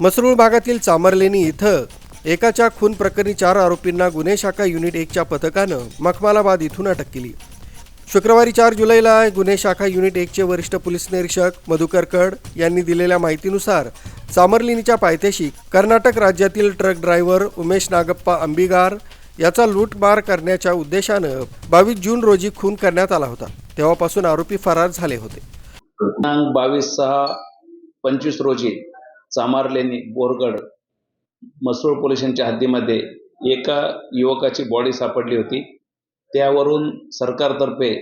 मसरूळ भागातील चामरलेणी इथं एकाच्या खून प्रकरणी चार आरोपींना गुन्हे शाखा युनिट एकच्या पथकानं मखमालाबाद इथून अटक केली. शुक्रवारी चार जुलैला गुन्हे शाखा युनिट एकचे वरिष्ठ पोलीस निरीक्षक मधुकर कड यांनी दिलेल्या माहितीनुसार चामरलिनीच्या पायथ्याशी कर्नाटक राज्यातील ट्रक ड्रायव्हर उमेश नागप्पा अंबिगार याचा लूटमार करण्याच्या उद्देशानं बावीस जून रोजी खून करण्यात आला होता. तेव्हापासून आरोपी फरार झाले होते. बावीस सहा पंचवीस रोजी चामारलेनी बोरगड मसरूळ पोलिसांच्या हद्दीमध्ये एका युवकाची बॉडी सापडली होती. त्यावरून सरकारतर्फे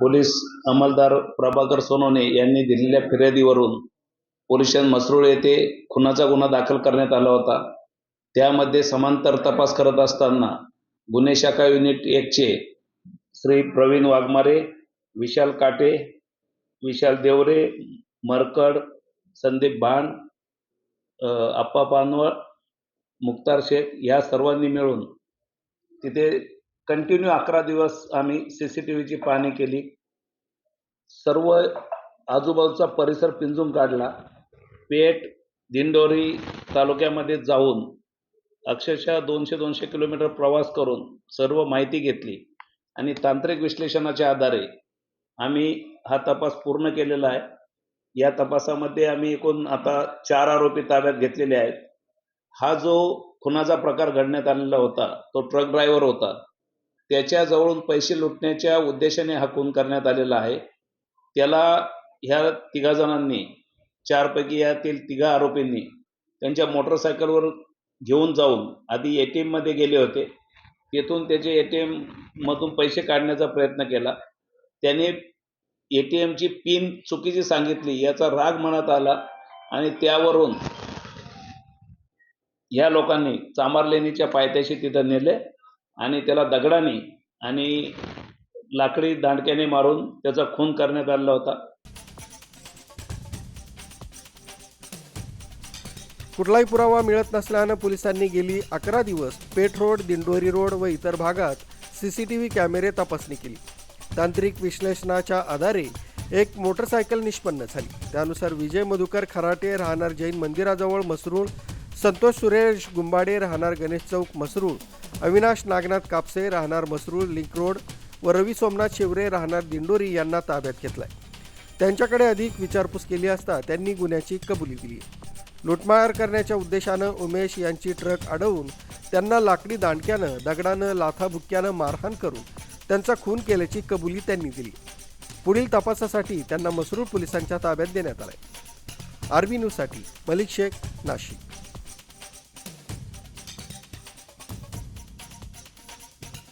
पोलीस अंमलदार प्रभाकर सोनवणे यांनी दिलेल्या फिर्यादीवरून पोलिसांत मसरूळ येथे खुनाचा गुन्हा दाखल करण्यात आला होता. त्यामध्ये समांतर तपास करत असताना गुन्हे शाखा युनिट एकचे श्री प्रवीण वाघमारे विशाल काटे विशाल देवरे मरकड संदीप भान आप्पा पानवळ मुक्तार शेख ह्या सर्वांनी मिळून तिथे कंटिन्यू अकरा दिवस आम्ही सी सी टी व्हीची पाहणी केली. सर्व आजूबाजूचा परिसर पिंजून काढला. पेठ दिंडोरी तालुक्यामध्ये जाऊन अक्षरशः दोनशे दोनशे किलोमीटर प्रवास करून सर्व माहिती घेतली आणि तांत्रिक विश्लेषणाच्या आधारे आम्ही हा तपास पूर्ण केलेला आहे. या तपासामध्ये आम्ही एकूण आता चार आरोपी ताब्यात घेतलेले आहेत. हा जो खुनाचा प्रकार घडण्यात आलेला होता तो ट्रक ड्रायव्हर होता त्याच्याजवळून पैसे लुटण्याच्या उद्देशाने हा खून करण्यात आलेला आहे. त्याला ह्या तिघा जणांनी चारपैकी यातील तिघा आरोपींनी त्यांच्या मोटरसायकलवर घेऊन जाऊन आधी ए टी एममध्ये गेले होते. तेथून त्याचे ए टी एममधून पैसे काढण्याचा प्रयत्न केला. त्याने ए टी एमची पिन चुकीची सांगितली याचा राग मनात आला आणि त्यावरून ह्या लोकांनी चामारलेणीच्या पायथ्याशी तिथं नेले आणि त्याला दगडाने आणि लाकडी दांडक्याने मारून त्याचा खून करण्यात आलेला होता. कुठलाही पुरावा मिळत नसल्यानं पोलिसांनी गेली अकरा दिवस पेठ रोड दिंडोरी रोड व इतर भागात सी सी टी व्ही कॅमेरे तपासणी केली. तांत्रिक विश्लेषणाच्या आधारे एक मोटरसायकल निष्पन्न झाली. त्यानुसार विजय मधुकर खराटे राहणार जैन मंदिराजवळ मसरूळ संतोष सुरेश गुंबाडे राहणार गणेश चौक मसरूळ अविनाश नागनाथ कापसे राहणार मसरूळ लिंक रोड व रवी सोमनाथ शिवरे राहणार दिंडोरी यांना ताब्यात घेतलाय. त्यांच्याकडे अधिक विचारपूस केली असता त्यांनी गुन्ह्याची कबुली दिली लुटमार करण्याच्या उद्देशानं उमेश यांची ट्रक अडवून त्यांना लाकडी दांडक्यानं दगडानं लाथाबुक्क्यानं मारहाण करून त्यांचा खून केल्याची कबुली त्यांनी दिली. पुढील तपासासाठी त्यांना मसरूळ पोलिसांच्या ताब्यात देण्यात आलंय. आरबी न्यूजसाठी मलिक शेख नाशिक.